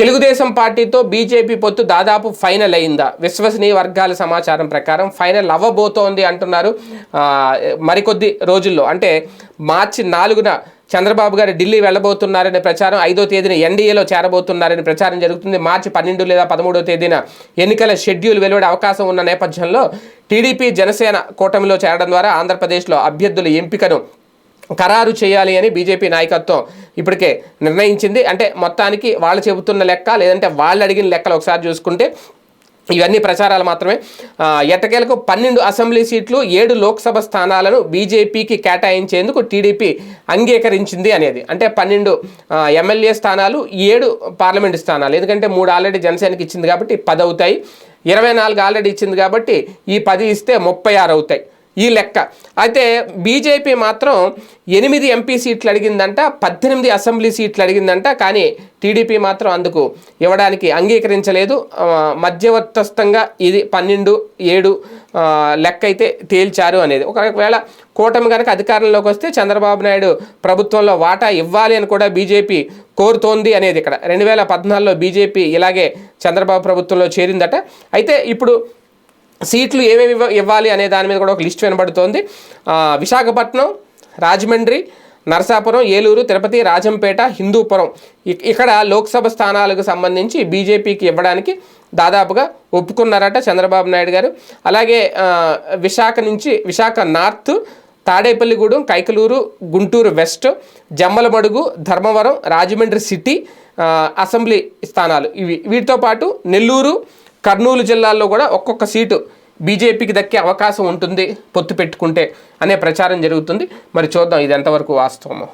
తెలుగుదేశం పార్టీతో బీజేపీ పొత్తు దాదాపు ఫైనల్ అయిందా? విశ్వసనీయ వర్గాల సమాచారం ప్రకారం ఫైనల్ అవ్వబోతోంది అంటున్నారు మరికొద్ది రోజుల్లో. అంటే మార్చి నాలుగున చంద్రబాబు గారు ఢిల్లీ వెళ్ళబోతున్నారనే ప్రచారం ఐదో తేదీన ఎన్డీఏలో చేరబోతున్నారనే ప్రచారం జరుగుతుంది. మార్చి పన్నెండు లేదా పదమూడో తేదీన ఎన్నికల షెడ్యూల్ వెలువడే అవకాశం ఉన్న నేపథ్యంలో టీడీపీ జనసేన కూటమిలో చేరడం ద్వారా ఆంధ్రప్రదేశ్లో అభ్యర్థుల ఎంపికను ఖరారు చేయాలి అని బీజేపీ నాయకత్వం ఇప్పటికే నిర్ణయించింది. అంటే మొత్తానికి వాళ్ళు చెబుతున్న లెక్క లేదంటే వాళ్ళు అడిగిన లెక్కలు ఒకసారి చూసుకుంటే ఇవన్నీ ప్రచారాలు మాత్రమే. ఎట్టకేలకు పన్నెండు అసెంబ్లీ సీట్లు ఏడు లోక్సభ స్థానాలను బీజేపీకి కేటాయించేందుకు టీడీపీ అంగీకరించింది అనేది. అంటే పన్నెండు ఎమ్మెల్యే స్థానాలు ఏడు పార్లమెంటు స్థానాలు. ఎందుకంటే మూడు ఆల్రెడీ జనసేనకి ఇచ్చింది కాబట్టి పది అవుతాయి ఇరవై నాలుగు ఆల్రెడీ ఇచ్చింది కాబట్టి ఈ పది ఇస్తే ముప్పై ఆరు అవుతాయి. ఈ లెక్క. అయితే బీజేపీ మాత్రం ఎనిమిది ఎంపీ సీట్లు అడిగిందంట పద్దెనిమిది అసెంబ్లీ సీట్లు అడిగిందంట కానీ టీడీపీ మాత్రం అందుకు ఇవ్వడానికి అంగీకరించలేదు. మధ్యవర్తస్థంగా ఇది పన్నెండు ఏడు లెక్క అయితే తేల్చారు అనేది. ఒకవేళ కూటమి కనుక అధికారంలోకి వస్తే చంద్రబాబు నాయుడు ప్రభుత్వంలో వాటా ఇవ్వాలి అని కూడా బీజేపీ కోరుతోంది అనేది ఇక్కడ. రెండు వేల పద్నాలుగులో బీజేపీ ఇలాగే చంద్రబాబు ప్రభుత్వంలో చేరిందట. అయితే ఇప్పుడు సీట్లు ఏమేమి ఇవ్వాలి అనే దాని మీద కూడా ఒక లిస్ట్ వినబడుతోంది. విశాఖపట్నం రాజమండ్రి నరసాపురం ఏలూరు తిరుపతి రాజంపేట హిందూపురం. ఇక్కడ లోక్సభ స్థానాలకు సంబంధించి బీజేపీకి ఇవ్వడానికి దాదాపుగా ఒప్పుకున్నారట చంద్రబాబు నాయుడు గారు. అలాగే విశాఖ నుంచి Visakha north Tadepalligudem Kaikaluru Guntur west Jammalamadugu Dharmavaram Rajahmundry city assembly స్థానాలు. ఇవి వీటితో పాటు నెల్లూరు కర్నూలు జిల్లాల్లో కూడా ఒక్కొక్క సీటు బీజేపీకి దక్కే అవకాశం ఉంటుంది పొత్తు పెట్టుకుంటే అనే ప్రచారం జరుగుతుంది. మరి చూద్దాం ఇది ఎంతవరకు వాస్తవమో.